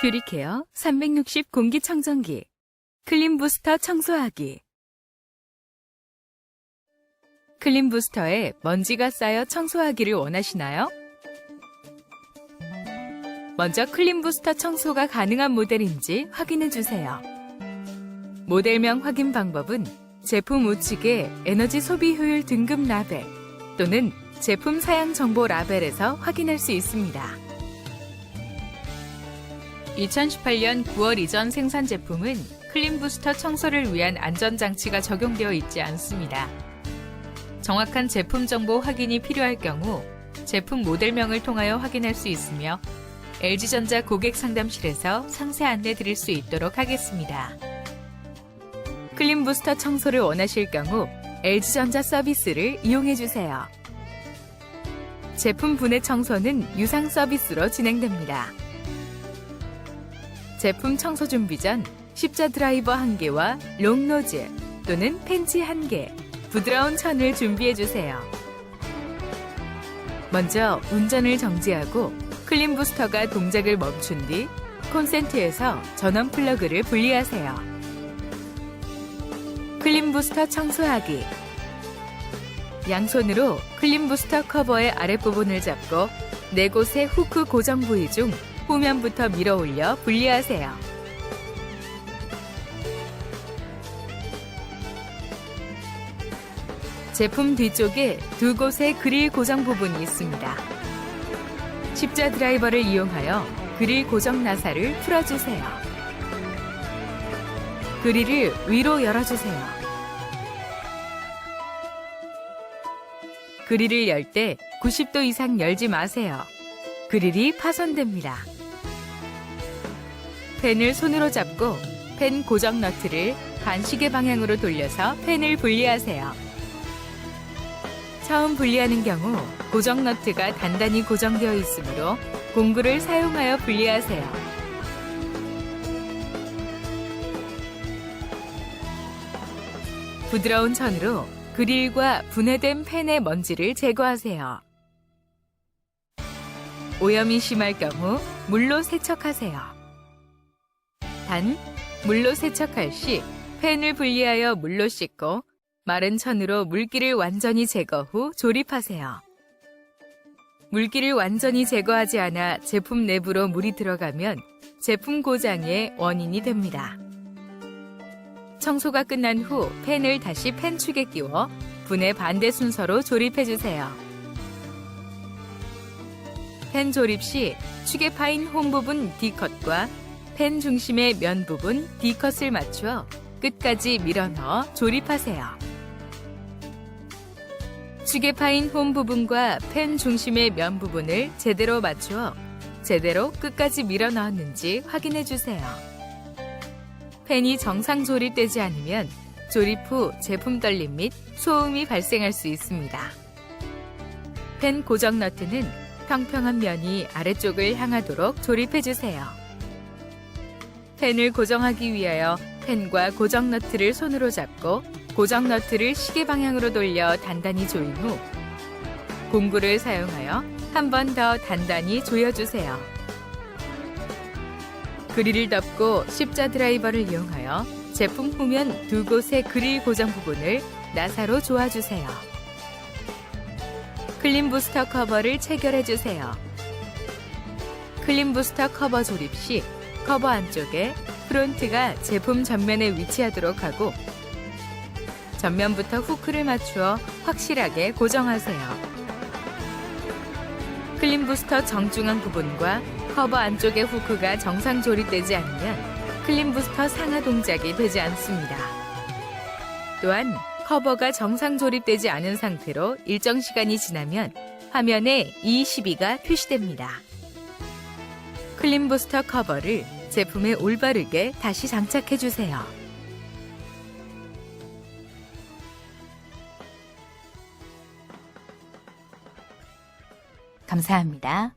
퓨리케어 360 공기청정기 클린부스터 청소하기 클린부스터에 먼지가 쌓여 청소하기를 원하시나요? 먼저 클린부스터 청소가 가능한 모델인지 확인해 주세요. 모델명 확인 방법은 제품 우측의 에너지 소비 효율 등급 라벨 또는 제품 사양 정보 라벨에서 확인할 수 있습니다. 2018년 9월 이전 생산 제품은 클린부스터 청소를 위한 안전장치가 적용되어 있지 않습니다. 정확한 제품 정보 확인이 필요할 경우 제품 모델명을 통하여 확인할 수 있으며 LG전자 고객 상담실에서 상세 안내 드릴 수 있도록 하겠습니다. 클린부스터 청소를 원하실 경우 LG전자 서비스를 이용해 주세요. 제품 분해 청소는 유상 서비스로 진행됩니다. 제품 청소 준비 전 십자 드라이버 1개와 롱 노즐 또는 펜치 1개, 부드러운 천을 준비해 주세요. 먼저 운전을 정지하고 클린 부스터가 동작을 멈춘 뒤 콘센트에서 전원 플러그를 분리하세요. 클린 부스터 청소하기 양손으로 클린 부스터 커버의 아랫부분을 잡고 네 곳의 후크 고정 부위 중 후면부터 밀어 올려 분리하세요. 제품 뒤쪽에 두 곳의 그릴 고정 부분이 있습니다. 십자 드라이버를 이용하여 그릴 고정 나사를 풀어주세요. 그릴을 위로 열어주세요. 그릴을 열 때 90도 이상 열지 마세요. 그릴이 파손됩니다. 펜을 손으로 잡고 펜 고정 너트를 반시계 방향으로 돌려서 펜을 분리하세요. 처음 분리하는 경우 고정 너트가 단단히 고정되어 있으므로 공구를 사용하여 분리하세요. 부드러운 천으로 그릴과 분해된 펜의 먼지를 제거하세요. 오염이 심할 경우 물로 세척하세요. 단, 물로 세척할 시 펜을 분리하여 물로 씻고 마른 천으로 물기를 완전히 제거 후 조립하세요. 물기를 완전히 제거하지 않아 제품 내부로 물이 들어가면 제품 고장의 원인이 됩니다. 청소가 끝난 후 펜을 다시 펜축에 끼워 분해 반대 순서로 조립해 주세요. 펜 조립 시 축에 파인 홈 부분 D컷과 펜 중심의 면 부분 D컷을 맞추어 끝까지 밀어 넣어 조립하세요. 축에 파인 홈 부분과 펜 중심의 면 부분을 제대로 맞추어 제대로 끝까지 밀어 넣었는지 확인해 주세요. 펜이 정상 조립되지 않으면 조립 후 제품 떨림 및 소음이 발생할 수 있습니다. 펜 고정 너트는 평평한 면이 아래쪽을 향하도록 조립해 주세요. 펜을 고정하기 위하여 펜과 고정 너트를 손으로 잡고 고정 너트를 시계 방향으로 돌려 단단히 조인 후 공구를 사용하여 한 번 더 단단히 조여주세요. 그릴을 덮고 십자 드라이버를 이용하여 제품 후면 두 곳의 그릴 고정 부분을 나사로 조아주세요. 클린 부스터 커버를 체결해 주세요. 클린 부스터 커버 조립 시 커버 안쪽에 프론트가 제품 전면에 위치하도록 하고 전면부터 후크를 맞추어 확실하게 고정하세요. 클린 부스터 정중앙 부분과 커버 안쪽의 후크가 정상 조립되지 않으면 클린 부스터 상하 동작이 되지 않습니다. 또한 커버가 정상 조립되지 않은 상태로 일정 시간이 지나면 화면에 E12가 표시됩니다. 클린 부스터 커버를 제품에 올바르게 다시 장착해 주세요. 감사합니다.